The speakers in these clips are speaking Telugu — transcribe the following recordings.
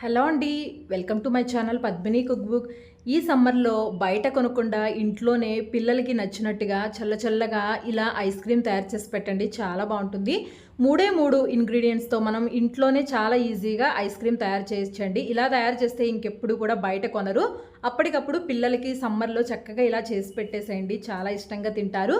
హలో అండి welcome to my channel Padmini cook book ఈ సమ్మర్లో బయట కొనకుండా ఇంట్లోనే పిల్లలకి నచ్చినట్టుగా చల్లచల్లగా ఇలా ఐస్ క్రీమ్ తయారు చేసి పెట్టండి చాలా బాగుంటుంది. మూడే మూడు ఇంగ్రీడియంట్స్తో మనం ఇంట్లోనే చాలా ఈజీగా ఐస్ క్రీమ్ తయారు చేయించండి. ఇలా తయారు చేస్తే ఇంకెప్పుడు కూడా బయట కొనరు. అప్పటికప్పుడు పిల్లలకి సమ్మర్లో చక్కగా ఇలా చేసి పెట్టేసేయండి చాలా ఇష్టంగా తింటారు.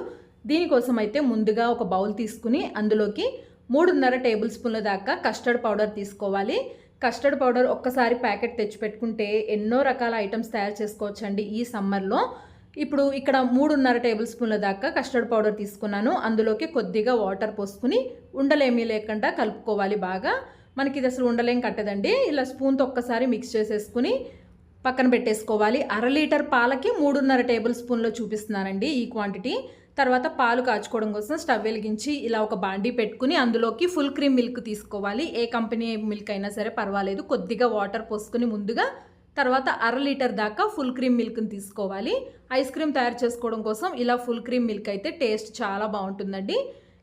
దీనికోసం అయితే ముందుగా ఒక బౌల్ తీసుకుని అందులోకి మూడున్నర టేబుల్ స్పూన్ల దాకా కస్టర్డ్ పౌడర్ తీసుకోవాలి. కస్టర్డ్ పౌడర్ ఒక్కసారి ప్యాకెట్ తెచ్చిపెట్టుకుంటే ఎన్నో రకాల ఐటమ్స్ తయారు చేసుకోవచ్చండి ఈ సమ్మర్లో. ఇప్పుడు ఇక్కడ మూడున్నర టేబుల్ స్పూన్ల దాకా కస్టర్డ్ పౌడర్ తీసుకున్నాను. అందులోకి కొద్దిగా వాటర్ పోసుకుని ఉండలేమీ లేకుండా కలుపుకోవాలి బాగా. మనకి ఇది అసలు ఉండలేం కట్టదండి. ఇలా స్పూన్తో ఒక్కసారి మిక్స్ చేసేసుకుని పక్కన పెట్టేసుకోవాలి. అర లీటర్ పాలకి మూడున్నర టేబుల్ స్పూన్లో చూపిస్తున్నానండి ఈ క్వాంటిటీ. తర్వాత పాలు కాచుకోవడం కోసం స్టవ్ వెలిగించి ఇలా ఒక బాండీ పెట్టుకుని అందులోకి ఫుల్ క్రీమ్ మిల్క్ తీసుకోవాలి. ఏ కంపెనీ మిల్క్ అయినా సరే పర్వాలేదు. కొద్దిగా వాటర్ పోసుకుని ముందుగా తర్వాత అర లీటర్ దాకా ఫుల్ క్రీమ్ మిల్క్ని తీసుకోవాలి. ఐస్ క్రీమ్ తయారు చేసుకోవడం కోసం ఇలా ఫుల్ క్రీమ్ మిల్క్ అయితే టేస్ట్ చాలా బాగుంటుందండి.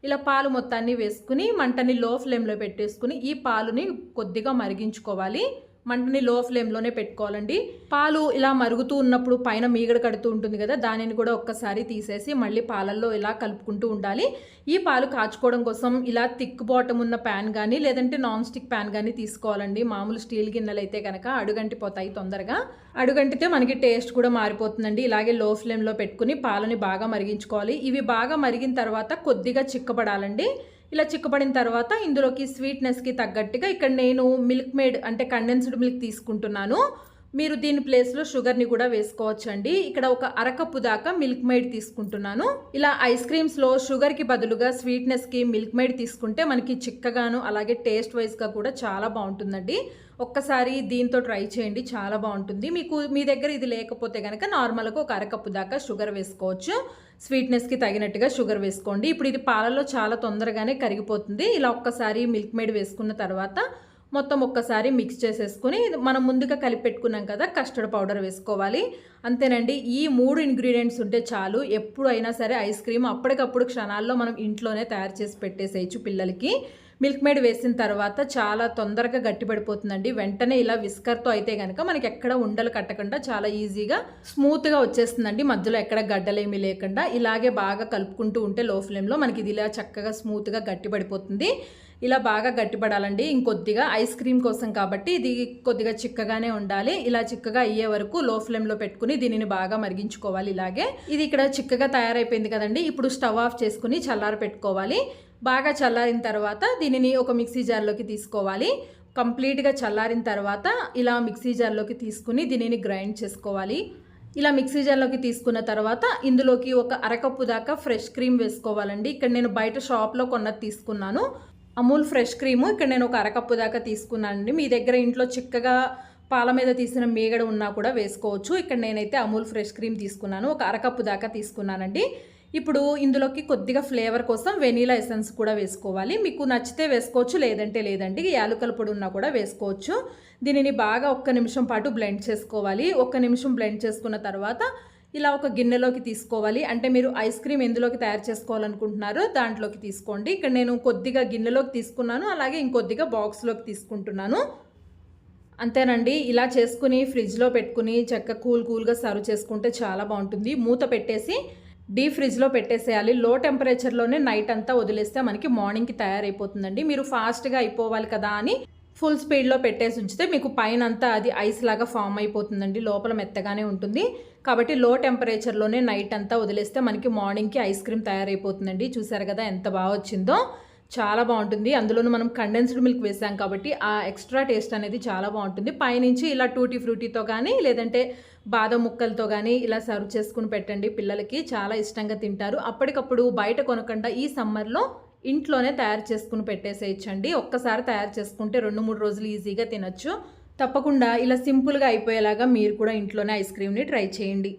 ఇలా పాలు మొత్తాన్ని వేసుకుని మంటని లో ఫ్లేమ్లో పెట్టేసుకుని ఈ పాలుని కొద్దిగా మరిగించుకోవాలి. మంటని లో ఫ్లేమ్లోనే పెట్టుకోవాలండి. పాలు ఇలా మరుగుతూ ఉన్నప్పుడు పైన మీగడ కడుతూ ఉంటుంది కదా దానిని కూడా ఒక్కసారి తీసేసి మళ్ళీ పాలల్లో ఇలా కలుపుకుంటూ ఉండాలి. ఈ పాలు కాచుకోవడం కోసం ఇలా థిక్ బాటం ఉన్న ప్యాన్ కానీ లేదంటే నాన్ స్టిక్ ప్యాన్ కానీ తీసుకోవాలండి. మామూలు స్టీల్ గిన్నెలు అయితే కనుక అడుగంటిపోతాయి తొందరగా. అడుగంటితే మనకి టేస్ట్ కూడా మారిపోతుందండి. ఇలాగే లో ఫ్లేమ్లో పెట్టుకుని పాలని బాగా మరిగించుకోవాలి. ఇవి బాగా మరిగిన తర్వాత కొద్దిగా చిక్కబడాలండి. ఇలా చిక్కబడిన తర్వాత ఇందులోకి స్వీట్నెస్కి తగ్గట్టుగా ఇక్కడ నేను మిల్క్ మేడ్ అంటే కండెన్స్డ్ మిల్క్ తీసుకుంటున్నాను. మీరు దీని ప్లేస్లో షుగర్ని కూడా వేసుకోవచ్చు అండి ఇక్కడ ఒక అరకప్పు దాకా మిల్క్ మేడ్ తీసుకుంటున్నాను. ఇలా ఐస్ క్రీమ్స్లో షుగర్కి బదులుగా స్వీట్నెస్కి మిల్క్ మేడ్ తీసుకుంటే మనకి చిక్కగాను అలాగే టేస్ట్ వైజ్గా కూడా చాలా బాగుంటుందండి. ఒక్కసారి దీంతో ట్రై చేయండి చాలా బాగుంటుంది. మీకు మీ దగ్గర ఇది లేకపోతే కనుక నార్మల్గా ఒక అరకప్పు దాకా షుగర్ వేసుకోవచ్చు. స్వీట్నెస్కి తగినట్టుగా షుగర్ వేసుకోండి. ఇప్పుడు ఇది పాలలో చాలా తొందరగానే కరిగిపోతుంది. ఇలా ఒక్కసారి మిల్క్ మేడ్ వేసుకున్న తర్వాత మొత్తం ఒక్కసారి మిక్స్ చేసేసుకుని మనం ముందుగా కలిపి పెట్టుకున్నాం కదా కస్టర్డ్ పౌడర్ వేసుకోవాలి. అంతేనండి ఈ మూడు ఇంగ్రీడియంట్స్ ఉంటే చాలు. ఎప్పుడైనా సరే ఐస్ క్రీమ్ అప్పటికప్పుడు క్షణాల్లో మనం ఇంట్లోనే తయారు చేసి పెట్టేసేయచ్చు పిల్లలకి. మిల్క్ మేడ్ వేసిన తర్వాత చాలా తొందరగా గట్టిపడిపోతుందండి. వెంటనే ఇలా విస్కర్తో అయితే కనుక మనకి ఎక్కడ ఉండలు కట్టకుండా చాలా ఈజీగా స్మూత్గా వచ్చేస్తుందండి. మధ్యలో ఎక్కడ గడ్డలేమీ లేకుండా ఇలాగే బాగా కలుపుకుంటూ ఉంటే లో ఫ్లేమ్లో మనకి ఇది ఇలా చక్కగా స్మూత్గా గట్టిపడిపోతుంది. ఇలా బాగా గట్టిపడాలండి. ఇంకొద్దిగా ఐస్ క్రీమ్ కోసం కాబట్టి ఇది కొద్దిగా చిక్కగానే ఉండాలి. ఇలా చిక్కగా అయ్యే వరకు లో ఫ్లేమ్లో పెట్టుకుని దీనిని బాగా మరిగించుకోవాలి ఇలాగే. ఇది ఇక్కడ చిక్కగా తయారైపోయింది కదండి. ఇప్పుడు స్టవ్ ఆఫ్ చేసుకుని చల్లార పెట్టుకోవాలి. బాగా చల్లారిన తర్వాత దీనిని ఒక మిక్సీ జార్లోకి తీసుకోవాలి. కంప్లీట్గా చల్లారిన తర్వాత ఇలా మిక్సీ జార్లోకి తీసుకుని దీనిని గ్రైండ్ చేసుకోవాలి. ఇలా మిక్సీ జార్లోకి తీసుకున్న తర్వాత ఇందులోకి ఒక అరకప్పు దాకా ఫ్రెష్ క్రీమ్ వేసుకోవాలండి. ఇక్కడ నేను బయట షాప్లో కొన్నది తీసుకున్నాను. Amul fresh cream. ఇక్కడ నేను ఒక అరకప్పు దాకా తీసుకున్నానండి. మీ దగ్గర ఇంట్లో చిక్కగా పాల మీద తీసిన మేగడ ఉన్నా కూడా వేసుకోవచ్చు. ఇక్కడ నేనైతే అమూల్ ఫ్రెష్ క్రీమ్ తీసుకున్నాను. ఒక అరకప్పు దాకా తీసుకున్నానండి. ఇప్పుడు ఇందులోకి కొద్దిగా ఫ్లేవర్ కోసం వెనీలా ఎసెన్స్ కూడా వేసుకోవాలి. మీకు నచ్చితే వేసుకోవచ్చు లేదంటే లేదండి. యాలకుల పొడి ఉన్నా కూడా వేసుకోవచ్చు. దీనిని బాగా ఒక్క నిమిషం పాటు బ్లెండ్ చేసుకోవాలి. ఒక్క నిమిషం బ్లెండ్ చేసుకున్న తర్వాత ఇలా ఒక గిన్నెలోకి తీసుకోవాలి. అంటే మీరు ఐస్ క్రీమ్ ఎందులోకి తయారు చేసుకోవాలనుకుంటున్నారో దాంట్లోకి తీసుకోండి. ఇక్కడ నేను కొద్దిగా గిన్నెలోకి తీసుకున్నాను. అలాగే ఇంకొద్దిగా బాక్స్లోకి తీసుకుంటున్నాను. అంతేనండి. ఇలా చేసుకుని ఫ్రిడ్జ్లో పెట్టుకుని చక్క కూల్ కూల్గా సర్వ్ చేసుకుంటే చాలా బాగుంటుంది. మూత పెట్టేసి డీప్ ఫ్రిడ్జ్లో పెట్టేసేయాలి. లో టెంపరేచర్లోనే నైట్ అంతా వదిలేస్తే మనకి మార్నింగ్కి తయారైపోతుందండి. మీరు ఫాస్ట్గా అయిపోవాలి కదా అని ఫుల్ స్పీడ్లో పెట్టేసి ఉంచితే మీకు పైన అంతా అది ఐస్ లాగా ఫామ్ అయిపోతుందండి లోపల మెత్తగానే ఉంటుంది. కాబట్టి లో టెంపరేచర్లోనే నైట్ అంతా వదిలేస్తే మనకి మార్నింగ్కి ఐస్ క్రీమ్ తయారైపోతుందండి. చూసారు కదా ఎంత బాగా వచ్చిందో? చాలా బాగుంటుంది. అందులోనూ మనం కండెన్స్డ్ మిల్క్ వేసాం కాబట్టి ఆ ఎక్స్ట్రా టేస్ట్ అనేది చాలా బాగుంటుంది. పైనుంచి ఇలా టూటీ ఫ్రూటీతో కానీ లేదంటే బాదం ముక్కలతో కానీ ఇలా సర్వ్ చేసుకుని పెట్టండి. పిల్లలకి చాలా ఇష్టంగా తింటారు. అప్పటికప్పుడు బయట కొనకుండా ఈ సమ్మర్లో ఇంట్లోనే తయారు చేసుకుని పెట్టేసేయచ్చండి. ఒక్కసారి తయారు చేసుకుంటే రెండు మూడు రోజులు ఈజీగా తినచ్చు. తప్పకుండా ఇలా సింపుల్గా అయిపోయేలాగా మీరు కూడా ఇంట్లోనే ఐస్ క్రీమ్ని ట్రై చేయండి.